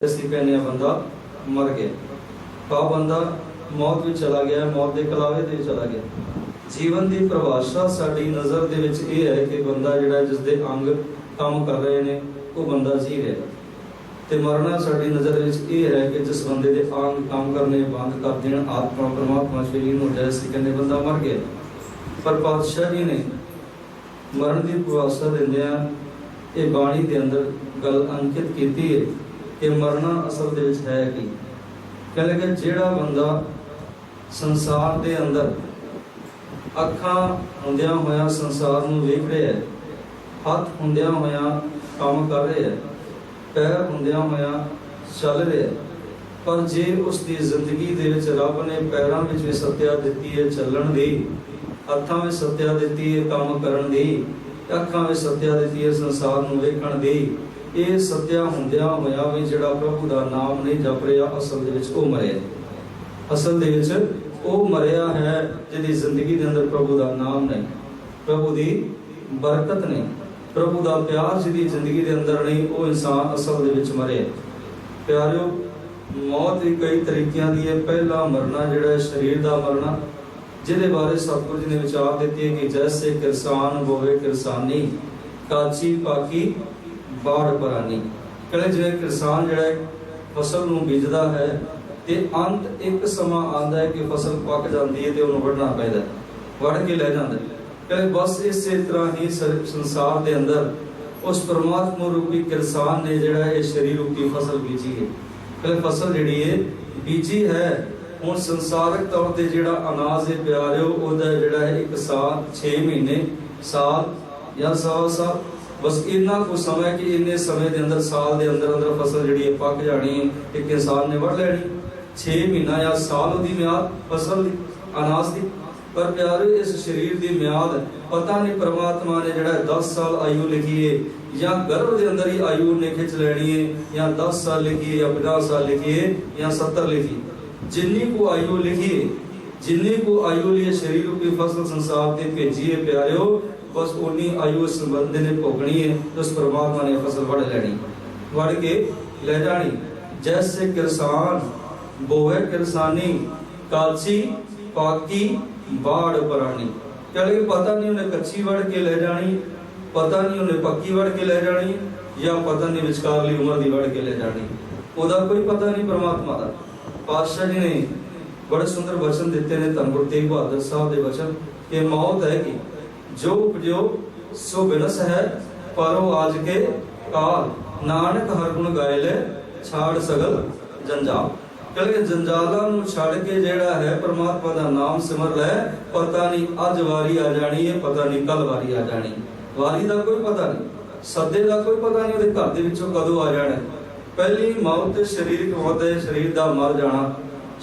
ਅਸੀਂ ਕਹਿੰਦੇ ਆ ਬੰਦਾ ਮਰ ਗਿਆ। ਕਾ ਬੰਦਾ ਮੌਤ ਵਿੱਚ ਚਲਾ ਗਿਆ, ਮੌਤ ਦੇ ਕਲਾਵੇ ਤੇ ਚਲਾ ਗਿਆ। ਜੀਵਨ ਦੀ ਪਰਿਭਾਸ਼ਾ ਸਾਡੀ ਨਜ਼ਰ ਦੇ ਵਿੱਚ ਇਹ ਹੈ ਕਿ ਬੰਦਾ ਜਿਹੜਾ ਜਿਸ ਦੇ ਅੰਗ ਕੰਮ ਕਰ ਰਹੇ ਨੇ, ਉਹ ਬੰਦਾ ਜੀ ਰਿਹਾ ਤੇ ਮਰਨਾ ਸਾਡੀ ਨਜ਼ਰ ਵਿੱਚ ਇਹ ਹੈ ਕਿ ਜਿਸ ਬੰਦੇ ਦੇ ਅੰਗ ਕੰਮ ਕਰਨੇ, ਬੰਦ ਕਰ ਦੇਣ, ਆਤਮਾ ਪਰਮਾਤਮਾ ਸ਼ਰੀਰ ਨੂੰ ਜੈਸੇ ਕਹਿੰਦੇ ਬੰਦਾ ਮਰ ਗਿਆ। ਪਰ ਪਾਤਸ਼ਾਹ ਜੀ ਨੇ ਮਰਨ ਦੀ ਪਰਿਭਾਸ਼ਾ ਦਿੰਦਿਆਂ ਇਹ ਬਾਣੀ ਦੇ ਅੰਦਰ ਗੱਲ ਅੰਕਿਤ ਕੀਤੀ ਹੈ। ਕਿ ਮਰਨਾ ਅਸਲ ਦੇ ਵਿੱਚ ਹੈ ਕੀ? ਕਹਿੰਦੇ ਕਿ ਜਿਹੜਾ ਬੰਦਾ ਸੰਸਾਰ ਦੇ ਅੰਦਰ ਅੱਖਾਂ ਹੁੰਦਿਆਂ ਹੋਇਆਂ ਸੰਸਾਰ ਨੂੰ ਵੇਖ ਰਿਹਾ ਹੈ, ਹੱਥ ਹੁੰਦਿਆਂ ਹੋਇਆਂ ਕੰਮ ਕਰ ਰਿਹਾ ਹੈ, ਪੈਰ ਹੁੰਦਿਆਂ ਹੋਇਆਂ ਚੱਲ ਰਿਹਾ ਹੈ, ਪਰ ਜੇ ਉਸ ਦੀ ਜ਼ਿੰਦਗੀ ਦੇ ਵਿੱਚ ਰੱਬ ਨੇ ਪੈਰਾਂ ਵਿੱਚ ਵੀ ਸੱਤਿਆ ਦਿੱਤੀ ਹੈ ਚੱਲਣ ਦੀ, ਹੱਥਾਂ ਵਿੱਚ ਸੱਤਿਆ ਦਿੱਤੀ ਹੈ ਕੰਮ ਕਰਨ ਦੀ, ਅੱਖਾਂ ਵਿੱਚ ਸੱਤਿਆ ਦਿੱਤੀ ਹੈ ਸੰਸਾਰ ਨੂੰ ਵੇਖਣ ਦੀ ਇਹ ਸੱਤਿਆ ਹੁੰਦਿਆਂ ਹੋਇਆ ਵੀ ਜਿਹੜਾ ਪ੍ਰਭੂ ਦਾ ਨਾਮ ਨਹੀਂ ਜਪ ਰਿਹਾ, ਅਸਲ ਦੇ ਵਿੱਚ ਉਹ ਮਰਿਆ ਅਸਲ ਦੇ ਵਿੱਚ ਉਹ ਮਰਿਆ ਹੈ ਜਿਹਦੀ ਜ਼ਿੰਦਗੀ ਦੇ ਅੰਦਰ ਪ੍ਰਭੂ ਦਾ ਨਾਮ ਨਹੀਂ। ਪ੍ਰਭੂ ਦੀ ਬਰਕਤ ਨਹੀਂ। ਪ੍ਰਭੂ ਦਾ ਪਿਆਰ ਜਿਹਦੀ ਜ਼ਿੰਦਗੀ ਦੇ ਅੰਦਰ ਨਹੀਂ, ਉਹ ਇਨਸਾਨ ਅਸਲ ਦੇ ਵਿੱਚ ਮਰਿਆ ਪਿਆਰਿਓ, ਮੌਤ ਵੀ ਕਈ ਤਰੀਕਿਆਂ ਦੀ ਹੈ ਪਹਿਲਾ ਮਰਨਾ ਜਿਹੜਾ ਸਰੀਰ ਦਾ ਮਰਨਾ, ਜਿਹਦੇ ਬਾਰੇ ਸਤਿਗੁਰੂ ਜੀ ਨੇ ਵਿਚਾਰ ਦਿੱਤੀ ਹੈ ਕਿ ਜੈਸੇ ਕਿਰਸਾਨ ਹੋਵੇ ਕਿਰਸਾਨੀ, ਕਾਚੀ ਪਾਕੀ ਬਾੜ ਪਰਾਨੀ ਕਹਿੰਦੇ ਜਿਵੇਂ ਕਿਸਾਨ ਜਿਹੜਾ ਫਸਲ ਨੂੰ ਬੀਜਦਾ ਹੈ ਤੇ ਅੰਤ ਇੱਕ ਸਮਾਂ ਆਉਂਦਾ ਹੈ ਕਿ ਫਸਲ ਪੱਕ ਜਾਂਦੀ ਹੈ ਤੇ ਉਹਨੂੰ ਵੱਢਣਾ ਪੈਂਦਾ ਵੱਢ ਕੇ ਲੈ ਜਾਂਦਾ ਕਹਿੰਦੇ ਬਸ ਇਸੇ ਤਰ੍ਹਾਂ ਹੀ ਸੰਸਾਰ ਦੇ ਅੰਦਰ ਉਸ ਪਰਮਾਤਮਾ ਰੂਪੀ ਕਿਸਾਨ ਨੇ ਜਿਹੜਾ ਇਹ ਸ਼ਰੀਰ ਰੂਪੀ ਫਸਲ ਬੀਜੀ ਹੈ। ਕਹਿੰਦੇ ਫਸਲ ਜਿਹੜੀ ਹੈ, ਬੀਜੀ ਹੈ। ਹੁਣ ਸੰਸਾਰਕ ਤੌਰ ਤੇ ਜਿਹੜਾ ਅਨਾਜ ਹੈ ਪਿਆਰਿਓ, ਉਹਦਾ ਜਿਹੜਾ ਹੈ ਇੱਕ ਸਾਲ 6 ਮਹੀਨੇ, ਸਾਲ ਜਾਂ ਸਵਾ ਸਾਲ। ਬਸ ਇੰਨਾ ਕੁ ਸਮਾਂ ਕਿ ਇੰਨੇ ਸਮੇਂ ਦੇ ਅੰਦਰ, ਸਾਲ ਦੇ ਅੰਦਰ ਅੰਦਰ ਫਸਲ ਜਿਹੜੀ ਹੈ ਪੱਕ ਜਾਣੀ ਹੈ ਤੇ ਨੇ ਵੱਢ ਲੈਣੀ। 6 ਮਹੀਨਾ ਜਾਂ ਸਾਲ ਉਹਦੀ ਮਿਆਦ ਫਸਲ ਦੀ, ਅਨਾਜ ਦੀ। ਪਰ ਪਿਆਰੇ, ਇਸ ਸਰੀਰ ਦੀ ਮਿਆਦ ਪਤਾ ਨਹੀਂ ਪ੍ਰਮਾਤਮਾ ਨੇ ਜਿਹੜਾ 10 ਸਾਲ ਆਯੂ ਲਿਖੀ ਹੈ ਜਾਂ ਗਰਭ ਦੇ ਅੰਦਰ ਹੀ ਆਯੂ ਨੇ ਖਿੱਚ ਲੈਣੀ ਹੈ ਜਾਂ 10 ਸਾਲ ਲਿਖੀ ਹੈ ਜਾਂ 50 ਸਾਲ ਲਿਖੀ ਹੈ ਜਾਂ 70 ਲਿਖੀ ਜਿੰਨੀ ਕੋ ਆਯੂ ਲਿਖੀ ਹੈ ਜਿੰਨੀ ਕੋ ਆਯੂ ਲਈ ਸਰੀਰ ਰੂਪੀ ਫਸਲ ਸੰਸਾਰ ਤੇ ਭੇਜੀ ਹੈ ਪਿਆਰਿਓ ਬਸ ਉਨੀ ਆਯੂ ਇਸ ਬੰਦੇ ਨੇ ਭੋਗਣੀ ਹੈ ਉਸ ਪਰਮਾਤਮਾ ਨੇ ਫਸਲ ਵੜ ਲੈਣੀ। ਵੜ ਕੇ ਲੈ ਜਾਣੀ। ਜੈਸੇ ਕਿਸਾਨ ਬੋਵੇ ਕਿਰਸਾਨੀ, ਕਾਲਸੀ, ਪਾਕੀ, ਬਾੜ ਪਰਾਣੀ। ਕਹਿੰਦੇ ਪਤਾ ਨਹੀਂ ਉਹਨੇ ਕੱਚੀ ਵੜ ਕੇ ਲੈ ਜਾਣੀ, ਪਤਾ ਨਹੀਂ ਉਹਨੇ ਪੱਕੀ ਵੜ ਕੇ ਲੈ ਜਾਣੀ, ਜਾਂ ਪਤਾ ਨਹੀਂ ਵਿਚਕਾਰਲੀ ਉਮਰ ਦੀ ਵੜ ਕੇ ਲੈ ਜਾਣੀ। ਉਹਦਾ ਕੋਈ ਪਤਾ ਨਹੀਂ ਪਰਮਾਤਮਾ ਦਾ। ਪਾਤਸ਼ਾਹ ਜੀ ਨੇ ਬੜੇ ਸੁੰਦਰ ਵਚਨ ਦਿੱਤੇ ਨੇ ਧੰਨ ਗੁਰੂ ਤੇਗ ਬਹਾਦਰ ਸਾਹਿਬ ਦੇ ਵਚਨ ਕਿ ਮੌਤ ਹੈ ਕਿ? ਜੋ ਉਪਜੋ, ਸੋ ਬਿਨਸ ਹੈ, ਪਰੋ ਆਜ ਕੇ ਕਾਲ। ਨਾਨਕ ਹਰ ਗੁਣ ਗਾਇ ਲੈ, ਛਾੜ ਸਗਲ ਜੰਜਾਲ। ਕਹਿੰਦੇ ਜੰਜਾਲਾਂ ਨੂੰ ਛੱਡ ਕੇ ਜਿਹੜਾ ਹੈ, ਪ੍ਰਮਾਤਮਾ ਦਾ ਨਾਮ ਸਿਮਰ ਲੈ, ਪਤਾ ਨਹੀਂ ਅੱਜ ਵਾਰੀ ਆ ਜਾਣੀ ਹੈ, ਪਤਾ ਨਹੀਂ ਕੱਲ ਵਾਰੀ ਆ ਜਾਣੀ। ਵਾਰੀ ਦਾ ਕੋਈ ਪਤਾ ਨਹੀਂ, ਸੱਦੇ ਦਾ ਕੋਈ ਪਤਾ ਨਹੀਂ, ਉਹਦੇ ਘਰ ਦੇ ਵਿੱਚੋਂ ਕਦੋਂ ਆ ਜਾਣਾ ਪਹਿਲੀ ਮੌਤ ਤੇ ਸਰੀਰਕ ਮੌਤ ਹੈ, ਸਰੀਰ ਦਾ ਮਰ ਜਾਣਾ।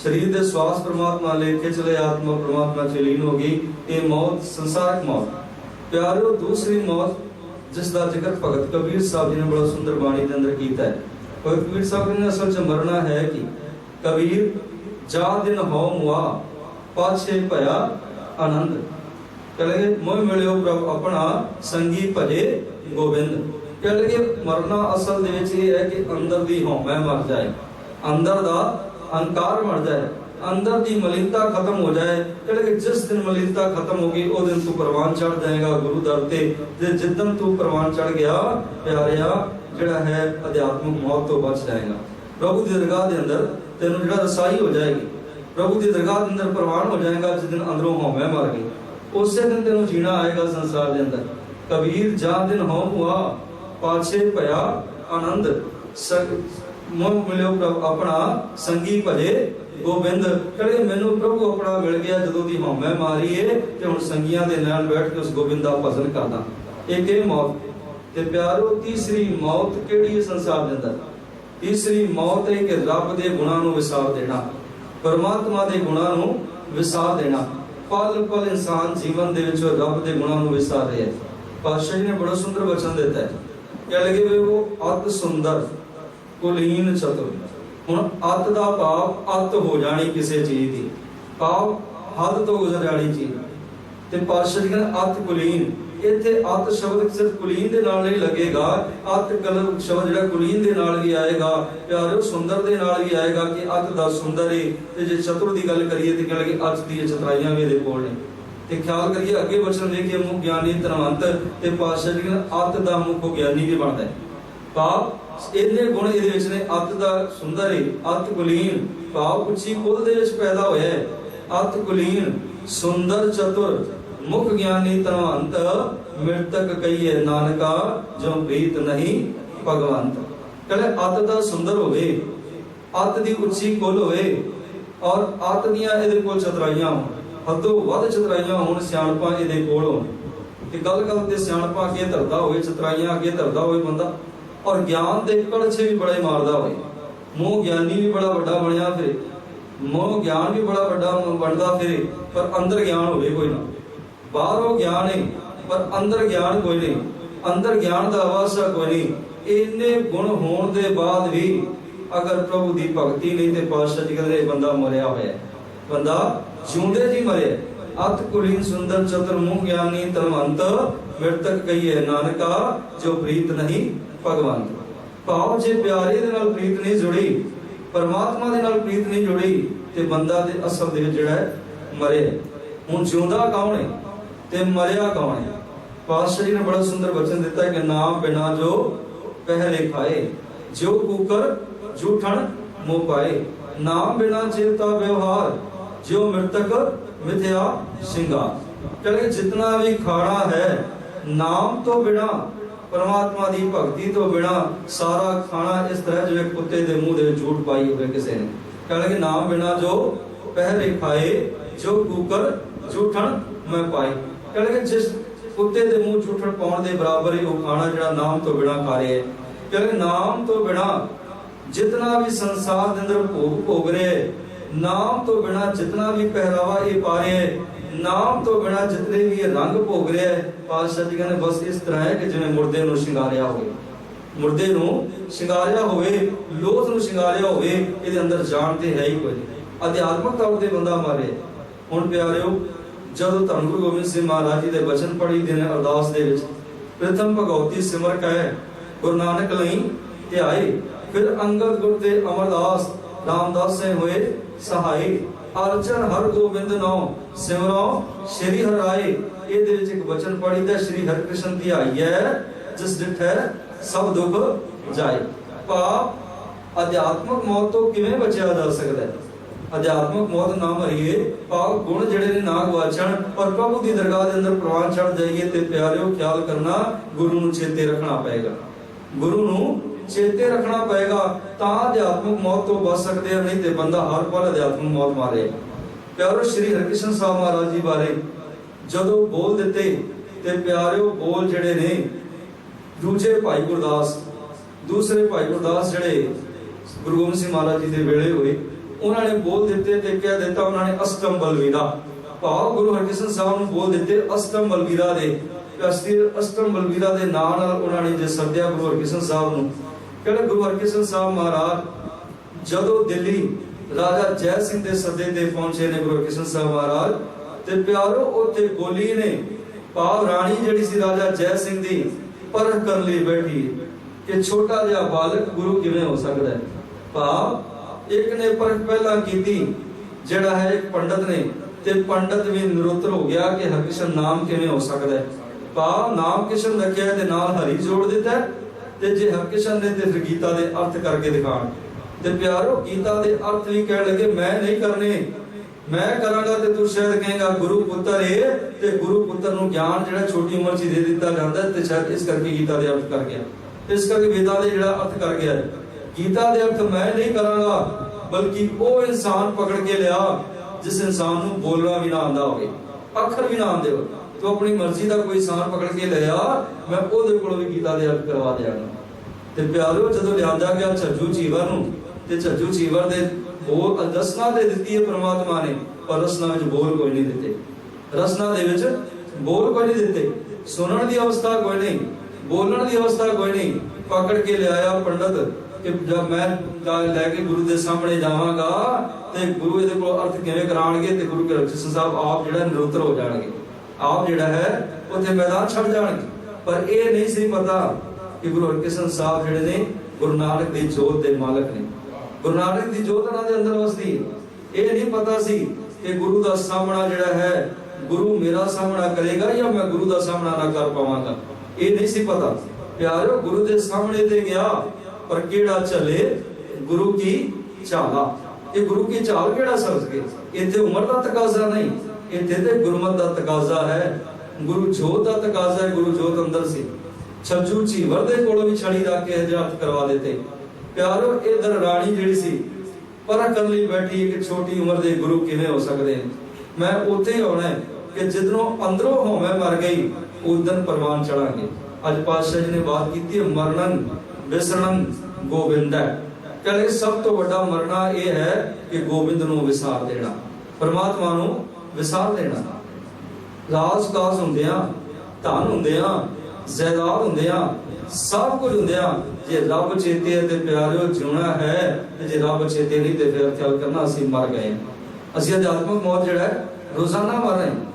ਸਰੀਰ ਦੇ ਸਵਾਸ ਪ੍ਰਮਾਤਮਾ ਲੈ ਕੇ ਚਲੇ ਆਤਮਾ ਪ੍ਰਮਾਤਮਾ ਚ ਲੀਨ ਹੋ ਗਈ, ਇਹ ਮੌਤ, ਸੰਸਾਰਕ ਮੌਤ। ਪਿਆਰਿਓ, ਦੂਸਰੀ ਮੌਤ, ਜਿਸ ਦਾ ਜ਼ਿਕਰ ਭਗਤ ਕਬੀਰ ਸਾਹਿਬ ਜੀ ਨੇ ਬੜਾ ਸੁੰਦਰ ਬਾਣੀ ਦੇ ਅੰਦਰ ਕੀਤਾ ਹੈ। ਭਗਤ ਕਬੀਰ ਸਾਹਿਬ ਜੀ ਨੇ ਅਸਲ ਚ ਮਰਨਾ ਹੈ ਕਿ? ਕਬੀਰ, ਜਾ ਦਿਨ ਹੋ ਮੁਆ, ਪਾਛੇ ਭਇਆ ਆਨੰਦ। ਕਹਿੰਦੇ ਮੋਹ ਮਿਲਿਓ ਪ੍ਰਭ ਆਪਣਾ, ਸੰਗੀ ਭਜੇ ਗੋਬਿੰਦ। ਕਹਿੰਦੇ ਮਰਨਾ ਅਸਲ ਦੇ ਵਿੱਚ ਇਹ ਹੈ ਕਿ ਅੰਦਰ ਦੀ ਹਉਮੈ ਮਰ ਜਾਏ। ਅੰਦਰ ਦਾ ਅਹੰਕਾਰ ਮਰ ਜਾਏ, ਅੰਦਰ ਦੀ ਮਲਿਨਤਾ ਖਤਮ ਹੋ ਜਾਏ ਕਿ ਜਿਸ ਦਿਨ ਮਲਿਨਤਾ ਖਤਮ ਹੋ ਗਈ, ਉਹ ਦਿਨ ਤੂੰ ਪ੍ਰਵਾਨ ਚੜ ਜਾਏਗਾ ਗੁਰੂ ਦਰ ਤੇ ਜੇ ਜਿੱਦਨ ਤੂੰ ਪ੍ਰਵਾਨ ਚੜ ਗਿਆ, ਪਿਆਰਿਆ, ਜਿਹੜਾ ਹੈ ਅਧਿਆਤਮਿਕ ਮੌਤ ਤੋਂ ਬਚ ਜਾਏਗਾ। ਪ੍ਰਭੂ ਦੀ ਦਰਗਾਹ ਦੇ ਅੰਦਰ ਤੈਨੂੰ ਜਿਹੜਾ ਰਸਾਈ ਹੋ ਜਾਏਗੀ, ਪ੍ਰਭੂ ਦੀ ਦਰਗਾਹ ਦੇ ਅੰਦਰ ਪ੍ਰਵਾਨ ਹੋ ਜਾਏਗਾ, ਜਿਸ ਦਿਨ ਅੰਦਰੋਂ ਹਉਮੈ ਮਰ ਗਈ, ਉਸੇ ਦਿਨ ਤੈਨੂੰ ਜੀਣਾ ਆਏਗਾ ਸੰਸਾਰ ਦੇ ਅੰਦਰ। ਕਬੀਰ ਜਾ ਦਿਨ ਹੋ ਹੁਆ, ਪਾਛੇ ਭਇਆ ਆਨੰਦ, ਸਗ ਮੋਹ ਮਿਲਿਓ ਪ੍ਰਭ, ਆਪਣਾ ਸੰਗੀ ਭਜੇ ਗੋਬਿੰਦ। ਕਹਿੰਦੇ ਮੈਨੂੰ ਪ੍ਰਭੂ ਆਪਣਾ ਮਿਲ ਗਿਆ ਜਦੋਂ ਦੀ ਹਉਮੈ ਮਾਰੀ ਤੇ ਹੁਣ ਸੰਗੀਆਂ ਦੇ ਨਾਲ ਬੈਠ ਕੇ ਉਸ ਗੋਬਿੰਦ ਦਾ ਭਜਨ ਕਰਦਾ। ਇੱਕ ਇਹ ਮੌਤ? ਤੇ ਪਿਆਰੋ, ਤੀਸਰੀ ਮੌਤ ਕਿਹੜੀ ਸੰਸਾਰ ਦੇ ਅੰਦਰ? ਤੀਸਰੀ ਮੌਤ ਹੈ ਕਿ ਰੱਬ ਦੇ ਗੁਣਾਂ ਨੂੰ ਵਿਸਾਰ ਦੇਣਾ, ਪਰਮਾਤਮਾ ਦੇ ਗੁਣਾਂ ਨੂੰ ਵਿਸਾਰ ਦੇਣਾ। ਪਲ ਪਲ ਇਨਸਾਨ ਜੀਵਨ ਦੇ ਵਿੱਚ ਰੱਬ ਦੇ ਗੁਣਾਂ ਨੂੰ ਵਿਸਾਰ ਰਿਹਾ ਹੈ। ਪਾਤਸ਼ਾਹ ਜੀ ਨੇ ਬੜਾ ਸੁੰਦਰ ਵਚਨ ਦਿੱਤਾ ਹੈ। ਕਿ ਲਗੇ ਉਹ ਅਤ ਸੁੰਦਰ। ਕੁਲੀਨ ਚਤੁਰ ਹੁਣ ਅਤ ਦਾ ਭਾਵ ਅਤ ਹੋ ਜਾਣੀ ਕਿਸੇ ਚੀਜ਼ ਦੀ। ਭਾਵ ਹੱਦ ਤੋਂ ਗੁਜ਼ਰ ਜਾਣੀ ਚੀਜ਼। ਤੇ ਪਾਤਸ਼ਾਹ ਜੀ ਅਤ ਕੁਲੀਨ ਇੱਥੇ ਅਤ ਸ਼ਬਦ ਸਿਰਫ ਕੁਲੀਨ ਦੇ ਨਾਲ ਨਹੀਂ ਲੱਗੇਗਾ। ਅਤ ਕਲ ਸ਼ਬਦ ਜਿਹੜਾ ਕੁਲੀਨ ਦੇ ਨਾਲ ਵੀ ਆਏਗਾ। ਪਿਆਰਿਓ, ਸੁੰਦਰ ਦੇ ਨਾਲ ਵੀ ਆਏਗਾ ਕਿ ਅਤ ਦਾ ਸੁੰਦਰ ਏ। ਤੇ ਜੇ ਚਤੁਰ ਦੀ ਗੱਲ ਕਰੀਏ ਤੇ ਕਹਿ ਲਗੇ ਅਤ ਦੀ ਚਤਰਾਈਆਂ ਵੀ ਇਹਦੇ ਕੋਲ ਨੇ। ਤੇ ਖਿਆਲ ਕਰੀਏ ਅੱਗੇ ਵਚਨ ਵੇਖੀਏ ਮੁਖ ਗਿਆਨੀ ਧਨਵੰਤ ਤੇ ਪਾਤਸ਼ਾਹ ਜੀ ਕਹਿੰਦੇ ਅਤ ਦਾ ਮੁਖ ਗਿਆਨੀ ਵੀ ਬਣਦਾ ਹੈ। ਭਾਵ ਇਹਨੇ ਗੁਣ ਇਹਦੇ ਵਿੱਚ ਨੇ, ਅਤ ਦਾ ਸੁੰਦਰ ਏ ਅਤ ਕੁਲੀਨ ਭਾਵ ਉੱਚੀ ਕੁਲ ਦੇ ਵਿੱਚ ਪੈਦਾ ਹੋਇਆ ਹੈ। ਅਤ ਕੁਲੀਨ, ਸੁੰਦਰ ਚਤੁਰ, ਮੁਖ ਗਿਆਨੀ ਧਨਵੰਤ, ਮਿਰਤਕ ਕਹੀਏ ਨਾਨਕਾ, ਜੋ ਪ੍ਰੀਤ ਨਹੀਂ ਭਗਵੰਤ। ਕਹਿੰਦੇ ਅਤ ਦਾ ਸੁੰਦਰ ਹੋਵੇ, ਅਤ ਦੀ ਉੱਚੀ ਕੁਲ ਹੋਵੇ, ਔਰ ਅਤ ਦੀਆਂ ਇਹਦੇ ਕੋਲ ਚਤਰਾਈਆਂ ਹੋਣ, ਹੱਦੋਂ ਵੱਧ ਚਤਰਾਈਆਂ ਹੋਣ, ਸਿਆਣਪਾਂ ਇਹਦੇ ਕੋਲ ਹੋਣ। ਤੇ ਗੱਲ ਗੱਲ ਤੇ ਸਿਆਣਪਾਂ ਅੱਗੇ ਧਰਦਾ ਹੋਵੇ, ਚਤਰਾਈਆਂ ਅੱਗੇ ਧਰਦਾ ਹੋਵੇ ਬੰਦਾ ਔਰ ਗਿਆਨ ਦੇ ਕੜਛੇ ਵੀ ਬੜੇ ਮਾਰਦਾ ਹੋਵੇ। ਮੋਹ ਗਿਆਨੀ ਵੀ ਬੜਾ ਵੱਡਾ ਬਣਿਆ ਫਿਰੇ। ਮੋਹ ਗਿਆਨ ਵੀ ਬੜਾ ਵੱਡਾ ਬਣਦਾ ਫਿਰੇ, ਪਰ ਅੰਦਰ ਗਿਆਨ ਹੋਵੇ ਕੋਈ ਨਾ। ਬਾਹਰੋਂ ਗਿਆਨ ਹੈ ਪਰ ਅੰਦਰ ਗਿਆਨ ਕੋਈ ਨਹੀਂ। ਅੰਦਰ ਗਿਆਨ ਦਾ ਆਵਾਸਾ ਕੋਈ ਨਹੀਂ। ਇੰਨੇ ਗੁਣ ਹੋਣ ਦੇ ਬਾਅਦ ਵੀ ਅਗਰ ਪ੍ਰਭੂ ਦੀ ਭਗਤੀ ਨਹੀਂ ਤੇ ਪਾਤਸ਼ਾਹ ਜੀ ਕਹਿੰਦੇ, ਬੰਦਾ ਮਰਿਆ ਹੋਇਆ ਬੰਦਾ ਜਿਉਂਦੇ ਜੀ ਮਰਿਆ ਅਤ ਕੁਲੀਨ ਸੁੰਦਰ ਚਤੁਰ ਮੂਹ ਗਿਆਨੀ ਤਲਵੰਤ, ਮਿਰਤਕ ਕਹੀਏ ਨਾਨਕਾ, ਜੋ ਪ੍ਰੀਤ ਨਹੀਂ ਭਗਵੰਤ ਭਾਵ ਜੇ ਪਿਆਰੇ ਦੇ ਨਾਲ ਪ੍ਰੀਤ ਨਹੀਂ ਜੁੜੀ, ਪਰਮਾਤਮਾ ਦੇ ਨਾਲ ਪ੍ਰੀਤ ਨਹੀਂ ਜੁੜੀ, ਤੇ ਬੰਦਾ ਦੇ ਅਸਲ ਦੇ ਵਿੱਚ ਜਿਹੜਾ ਹੈ ਹੁਣ ਜਿਉਂਦਾ ਕੌਣ ਹੈ ਤੇ ਮਰਿਆ ਕੌਣ ਹੈ? ਪਾਤਸ਼ਾਹ ਜੀ ਨੇ ਬੜਾ ਸੁੰਦਰ ਬਚਨ ਦਿੱਤਾ ਹੈ ਕਿ ਨਾਮ ਬਿਨਾ ਜੋ ਪਹਿਲੇ ਖਾਏ, ਜੋ ਕੂਕਰ ਝੂਠਣ ਮੋਹ ਪਾਏ ਨਾਮ ਬਿਨਾ ਚੇਤਾ ਵਿਵਹਾਰ, ਜਿਉ ਮ੍ਰਿਤਕ ਮਿਥਿਆ ਸ਼ਿੰਗਾਰ। ਕਹਿੰਦੇ ਜਿਤਨਾ ਵੀ ਖਾਣਾ ਹੈ, ਨਾਮ ਤੋਂ ਬਿਨਾ ਪਰਮਾਤਮਾ ਦੀ ਭਗਤੀ ਤੋਂ ਬਿਨਾ ਸਾਰਾ ਖਾਣਾ ਇਸ ਤਰ੍ਹਾਂ ਜਿਵੇਂ ਕੁੱਤੇ ਦੇ ਮੂੰਹ ਦੇ ਵਿੱਚ ਝੂਠ ਪਾਈ ਹੋਵੇ ਕਿਸੇ ਨੇ। ਕਹਿੰਦੇ ਨਾਮ ਬਿਨਾ ਜੋ ਪਹਿਲੇ ਖਾਏ ਜੋ ਕੂਕਰ ਝੂਠਣ ਮੈਂ ਪਾਈ ਕਹਿੰਦੇ ਜਿਸ ਕੁੱਤੇ ਦੇ ਮੂੰਹ ਝੂਠਣ ਪਾਉਣ ਦੇ ਬਰਾਬਰ ਹੀ ਉਹ ਖਾਣਾ ਜਿਹੜਾ ਨਾਮ ਤੋਂ ਬਿਨਾ ਖਾ ਰਿਹਾ ਹੈ। ਕਹਿੰਦੇ ਨਾਮ ਤੋਂ ਬਿਨਾ ਜਿਤਨਾ ਵੀ ਸੰਸਾਰ ਦੇ ਅੰਦਰ ਭੋਗ ਭੋਗ ਰਿਹਾ, ਨਾਮ ਤੋਂ ਬਿਨਾ ਜਿਤਨਾ ਵੀ ਪਹਿਰਾਵਾ ਇਹ ਪਾ ਰਿਹਾ ਨਾਮ ਤੋਂ ਬਿਨਾ ਜਿਤਨੇ ਵੀ ਇਹ ਰੰਗ ਭੋਗ ਰਿਹਾ ਹੈ ਪਾਤਸ਼ਾਹ ਜੀ ਕਹਿੰਦੇ ਬਸ ਇਸ ਤਰ੍ਹਾਂ ਹੈ ਕਿ ਜਿਵੇਂ ਮੁਰਦੇ ਨੂੰ ਸ਼ਿੰਗਾਰਿਆ ਹੋਵੇ। ਮੁਰਦੇ ਨੂੰ ਸ਼ਿੰਗਾਰਿਆ ਹੋਵੇ, ਲੋਥ ਨੂੰ ਸ਼ਿੰਗਾਰਿਆ ਹੋਵੇ, ਇਹਦੇ ਅੰਦਰ ਜਾਣ ਤੇ ਹੈ ਹੀ ਕੋਈ ਅਧਿਆਤਮਕ ਤੌਰ ਤੇ ਬੰਦਾ ਮਾਰੇ। ਹੁਣ ਪਿਆਰਿਓ, ਜਦੋਂ ਧੰਨ ਗੁਰੂ ਗੋਬਿੰਦ ਸਿੰਘ ਮਹਾਰਾਜ ਜੀ ਦੇ ਬਚਨ ਪੜ੍ਹੀ ਦੇ ਅਰਦਾਸ ਦੇ ਵਿੱਚ, ਪ੍ਰਥਮ ਭਗਉਤੀ ਸਿਮਰ ਕਹੇ, ਗੁਰੂ ਨਾਨਕ ਲਈ ਧਿਆਏ, ਫਿਰ ਅੰਗਦ ਗੁਰ ਤੇ ਅਮਰਦਾਸ ਰਾਮਦਾਸ ਸੇ ਹੋਏ ਸਹਾਈ ਅਰਜਨ ਹਰ ਗੋਬਿੰਦ ਨੋ ਸਿਮਰੋ, ਸ਼੍ਰੀ ਹਰਿ ਇਹਦੇ ਵਿੱਚ ਇੱਕ ਬਚਨ ਪੜੀਦਾ ਸ਼੍ਰੀ ਹਰਿਕ੍ਰਿਸ਼ਨ ਧਿਆਈਐ ਜਿਸ ਡਿਠੈ ਸਭ ਦੁੱਖ ਜਾਏ। ਪਾਪ ਅਧਿਆਤਮਕ ਮੌਤ ਤੋਂ ਕਿਵੇਂ ਬਚਿਆ ਜਾ ਸਕਦਾ ਹੈ? ਅਧਿਆਤਮਕ ਮੌਤ ਨਾ ਮਰੀਏ ਪਾਪ ਗੁਣ ਜਿਹੜੇ ਨੇ ਨਾ ਗਵਾਚਣ, ਪਰ ਪ੍ਰਭੂ ਦੀ ਦਰਗਾਹ ਦੇ ਅੰਦਰ ਪ੍ਰਵਾਨ ਛੱਡ ਜਾਈਏ ਤੇ ਪਿਆਰਿਓ, ਖਿਆਲ ਕਰਨਾ ਗੁਰੂ ਨੂੰ ਚੇਤੇ ਰੱਖਣਾ ਪਏਗਾ। ਗੁਰੂ ਨੂੰ ਚੇਤੇ ਰੱਖਣਾ ਪਏਗਾ, ਤਾਂ ਅਧਿਆਤਮਕ ਮੌਤ ਤੋਂ ਬਚ ਸਕਦੇ ਆ, ਨਹੀਂ ਤੇ ਬੰਦਾ ਹਰ ਪਲ ਅਧਿਆਤਮਕ ਮੌਤ ਮਾਰੇ। ਪਿਆਰੋ ਸ਼੍ਰੀ ਹਰਿਕ੍ਰਿਸ਼ਨ ਸਾਹਿਬ ਮਹਾਰਾਜ ਜੀ ਬਾਰੇ, ਜਦੋਂ ਬੋਲ ਦਿੱਤੇ, ਤੇ ਪਿਆਰਿਓ ਬੋਲ ਜਿਹੜੇ ਨੇ, ਦੂਜੇ ਭਾਈ ਗੁਰਦਾਸ, ਦੂਸਰੇ ਭਾਈ ਗੁਰਦਾਸ ਜਿਹੜੇ ਗੁਰੂ ਗੋਬਿੰਦ ਸਿੰਘ ਮਹਾਰਾਜ ਜੀ ਦੇ ਵੇਲੇ ਹੋਏ, ਉਹਨਾਂ ਨੇ ਬੋਲ ਦਿੱਤੇ ਤੇ ਕਹਿ ਦਿੱਤਾ ਉਹਨਾਂ ਨੇ ਅਸ਼ਟਮ ਬਲਵੀਰਾ ਭਾਵ ਗੁਰੂ ਹਰਕ੍ਰਿਸ਼ਨ ਸਾਹਿਬ ਨੂੰ ਬੋਲ ਦਿੱਤੇ ਅਸ਼ਟਮ ਬਲਵੀਰਾ ਦੇ। ਅਸਤੀ ਬਲਵੀਰਾ ਦੇ ਨਾਂ ਨਾਲ ਉਹਨਾਂ ਨੇ ਜੇ ਸੱਦਿਆ ਗੁਰੂ ਹਰਕ੍ਰਿਸ਼ਨ ਸਾਹਿਬ ਨੂੰ ਕਹਿੰਦੇ ਗੁਰੂ ਹਰਕ੍ਰਿਸ਼ਨ ਸਾਹਿਬ ਮਹਾਰਾਜ, ਜਦੋਂ ਦਿੱਲੀ ਰਾਜਾ ਜੈ ਸਿੰਘ ਦੇ ਸੱਦੇ ਤੇ ਪਹੁੰਚੇ ਨੇ ਗੁਰੂ ਹਰਕ੍ਰਿਸ਼ਨ ਸਾਹਿਬ ਮਹਾਰਾਜ, ਤੇ ਪਿਆਰੋ, ਉੱਥੇ ਗੋਲੀ ਨੇ, ਭਾਵ ਰਾਣੀ ਜਿਹੜੀ ਸੀ ਰਾਜਾ ਜੈ ਸਿੰਘ ਦੀ, ਪਰਖ ਕਰਨ ਲਈ ਬੈਠੀ, ਕਿ ਛੋਟਾ ਜਿਹਾ ਬਾਲਕ ਗੁਰੂ ਕਿਵੇਂ ਹੋ ਸਕਦਾ ਹੈ? ਭਾਵ ਇੱਕ ਨੇ ਪਰਖ ਪਹਿਲਾਂ ਕੀਤੀ, ਜਿਹੜਾ ਹੈ ਇੱਕ ਪੰਡਤ ਨੇ, ਤੇ ਪੰਡਤ ਵੀ ਨਿਰੁੱਤਰ ਹੋ ਗਿਆ ਕਿ ਹਰਿਕ੍ਰਿਸ਼ਨ ਨਾਮ ਕਿਵੇਂ ਹੋ ਸਕਦਾ ਹੈ? ਭਾਵ ਨਾਮ ਕਿਸ਼ਨ ਰੱਖਿਆ ਤੇ ਨਾਲ ਹਰੀ ਜੋੜ ਦਿੱਤਾ ਤੇ ਜੇ ਹਰਿਕ੍ਰਿਸ਼ਨ ਨੇ ਤੇ ਫਿਰ ਗੀਤਾ ਦੇ ਅਰਥ ਕਰਕੇ ਦਿਖਾਣ ਤੇ ਪਿਆਰੋ, ਗੀਤਾ ਦੇ ਅਰਥ ਵੀ ਕਹਿਣ ਲੱਗੇ, ਮੈਂ ਨਹੀਂ ਕਰਨੇ। ਮੈਂ ਕਰਾਂਗਾ ਤੇ ਤੂੰ ਸ਼ਾਇਦ ਕਹੇਗਾ, ਗੁਰੂ ਪੁੱਤਰ ਏ। ਤੇ ਗੁਰੂ ਪੁੱਤਰ ਨੂੰ ਗਿਆਨ ਜਿਹੜਾ ਛੋਟੀ ਉਮਰ 'ਚ ਦੇ ਦਿੱਤਾ ਜਾਂਦਾ ਤੇ ਸ਼ਾਇਦ ਇਸ ਕਰਕੇ ਗੀਤਾ ਦੇ ਅਰਥ ਕਰ ਗਿਆ। ਇਸ ਕਰਕੇ ਵੇਦਾਂ ਦੇ ਜਿਹੜਾ ਅਰਥ ਕਰ ਗਿਆ ਗੀਤਾ ਦੇ ਅਰਥ ਮੈਂ ਨਹੀਂ ਕਰਾਂਗਾ, ਬਲਕਿ ਉਹ ਇਨਸਾਨ ਪਕੜ ਕੇ ਲਿਆ, ਜਿਸ ਇਨਸਾਨ ਨੂੰ ਬੋਲਣਾ ਵੀ ਨਾ ਆਉਂਦਾ ਹੋਵੇ, ਅੱਖਰ ਵੀ ਨਾ ਆਉਂਦੇ ਹੋਣ। ਤੂੰ ਆਪਣੀ ਮਰਜ਼ੀ ਦਾ ਕੋਈ ਇਨਸਾਨ ਪਕੜ ਕੇ ਲਿਆ ਮੈਂ ਉਹਦੇ ਕੋਲੋਂ ਵੀ ਗੀਤਾ ਦੇ ਅਰਥ ਕਰਵਾ ਦਿਆਂਗਾ। ਤੇ ਪਿਆਰਿਓ ਜਦੋਂ ਲਿਆਂਦਾ ਗਿਆ ਝੱਜੂ ਚੀਵਰ ਨੂੰ, ਤੇ ਝੱਜੂ ਚੀਵਰ ਦੇ ਬੋਲ ਰਸਨਾ ਦੇ ਦਿੱਤੀ ਹੈ ਪ੍ਰਮਾਤਮਾ ਨੇ, ਪਰ ਰਸਨਾ ਵਿੱਚ ਬੋਲ ਕੋਈ ਨਹੀਂ ਦਿੱਤੇ। ਰਸਨਾ ਦੇ ਵਿੱਚ ਬੋਲ ਕੋਈ ਨਹੀਂ ਦਿੱਤੇ। ਸੁਣਨ ਦੀ ਅਵਸਥਾ ਕੋਈ ਨਹੀਂ, ਬੋਲਣ ਦੀ ਅਵਸਥਾ ਕੋਈ ਨਹੀਂ। ਪਕੜ ਕੇ ਲਿਆਇਆ ਪੰਡਤ ਕਿ ਜਦ ਮੈਂ ਲੈ ਕੇ ਗੁਰੂ ਦੇ ਸਾਹਮਣੇ ਜਾਵਾਂਗਾ, ਤੇ ਗੁਰੂ ਇਹਦੇ ਕੋਲ ਅਰਥ ਕਿਵੇਂ ਕਰਾਣਗੇ ਤੇ ਗੁਰੂ ਕੇ ਸਾਹਿਬ ਆਪ ਜਿਹੜਾ ਨਿਰੁੱਤਰ ਹੋ ਜਾਣਗੇ। ਆਪ ਜਿਹੜਾ ਹੈ, ਉੱਥੇ ਮੈਦਾਨ ਛੱਡ ਜਾਣਗੇ। ਪਰ ਇਹ ਨਹੀਂ ਸੀ ਪਤਾ ਕਿ ਗੁਰੂ ਹਰਕ੍ਰਿਸ਼ਨ ਸਾਹਿਬ ਜਿਹੜੇ ਨੇ, ਗੁਰੂ ਨਾਨਕ ਦੀ ਜੋਤ ਦੇ ਮਾਲਕ ਨੇ। ਗੁਰੂ ਨਾਨਕ ਦੀ ਜੋਤ ਉਹਨਾਂ ਦੇ ਅੰਦਰ ਵਸਦੀ ਇਹ ਨਹੀਂ ਪਤਾ ਸੀ ਕਿ ਗੁਰੂ ਦਾ ਸਾਹਮਣਾ ਜਿਹੜਾ ਹੈ, ਗੁਰੂ ਮੇਰਾ ਸਾਹਮਣਾ ਕਰੇਗਾ ਜਾਂ ਮੈਂ ਗੁਰੂ ਦਾ ਸਾਹਮਣਾ ਨਾ ਕਰ ਪਾਵਾਂਗਾ। ਇਹ ਨਹੀਂ ਸੀ ਪਤਾ। ਪਿਆਰਿਓ, ਗੁਰੂ ਦੇ ਸਾਹਮਣੇ ਤੇ ਗਿਆ, ਪਰ ਕਿਹੜਾ ਚੱਲੇ ਗੁਰੂ ਕੀ ਚਾਲਾ ਇਹ ਗੁਰੂ ਕੀ ਚਾਲ ਕਿਹੜਾ ਸਮਝ ਗਏ? ਇੱਥੇ ਉਮਰ ਦਾ ਤਕਾਜ਼ਾ ਨਹੀਂ। ਇੱਥੇ ਤੇ ਗੁਰਮਤ ਦਾ ਤਕਾਜ਼ਾ ਹੈ। ਗੁਰੂ ਜੋਤ ਦਾ ਤਕਾਜ਼ਾ ਹੈ, ਗੁਰੂ ਜੋਤ ਅੰਦਰ ਸੀ। ਛੱਜੂ ਝੀਵਰ ਦੇ ਕੋਲੋਂ ਵੀ ਛੜੀ ਰੱਖ ਕੇ ਹਜ਼ਾਰਤ ਕਰਵਾ ਦਿੱਤੇ। ਪਿਆਰੋ, ਇਧਰ ਰਾਣੀ ਜਿਹੜੀ ਸੀ, ਪਰ ਕਰਨ ਬੈਠੀ ਕਿ ਛੋਟੀ ਉਮਰ ਦੇ ਗੁਰੂ ਕਿਵੇਂ ਹੋ ਸਕਦੇ ਮੈਂ ਉੱਥੇ ਆਉਣਾ ਕਿ ਜਿੱਦਨੋਂ ਅੰਦਰੋਂ ਹੋਵੇਂ ਮਰ ਗਈ ਉਦਨ ਪ੍ਰਵਾਨ ਚੜਾਂਗੇ। ਅੱਜ ਪਾਤਸ਼ਾਹ ਜੀ ਨੇ ਬਾਤ ਕੀਤੀ ਮਰਨਨ ਵਿਸਰਣਨ ਗੋਬਿੰਦ ਹੈ। ਕਹਿੰਦੇ ਸਭ ਤੋਂ ਵੱਡਾ ਮਰਨਾ ਇਹ ਹੈ ਕਿ ਗੋਬਿੰਦ ਨੂੰ ਵਿਸਾਰ ਦੇਣਾ। ਪਰਮਾਤਮਾ ਨੂੰ ਵਿਸਾਰ ਦੇਣਾ ਰਾਜ ਕਾਸ ਹੁੰਦਿਆਂ, ਧਨ ਹੁੰਦਿਆਂ, ਜ਼ਾਇਦਾਦ ਹੁੰਦੇ ਹੁੰਦਿਆਂ, ਸਭ ਕੁਝ ਹੁੰਦੇ ਆ ਜੇ ਰੱਬ ਚੇਤੇ ਹੈ ਤੇ ਪਿਆਰਿਓ ਜਿਉਣਾ ਹੈ, ਤੇ ਜੇ ਰੱਬ ਚੇਤੇ ਨਹੀਂ ਤੇ ਫਿਰ ਖਿਆਲ ਕਰਨਾ ਅਸੀਂ ਮਰ ਗਏ। ਅਸੀਂ ਅਧਿਆਤਮਕ ਮੌਤ ਜਿਹੜਾ ਹੈ, ਰੋਜ਼ਾਨਾ ਮਰ ਰਹੇ ਹਾਂ।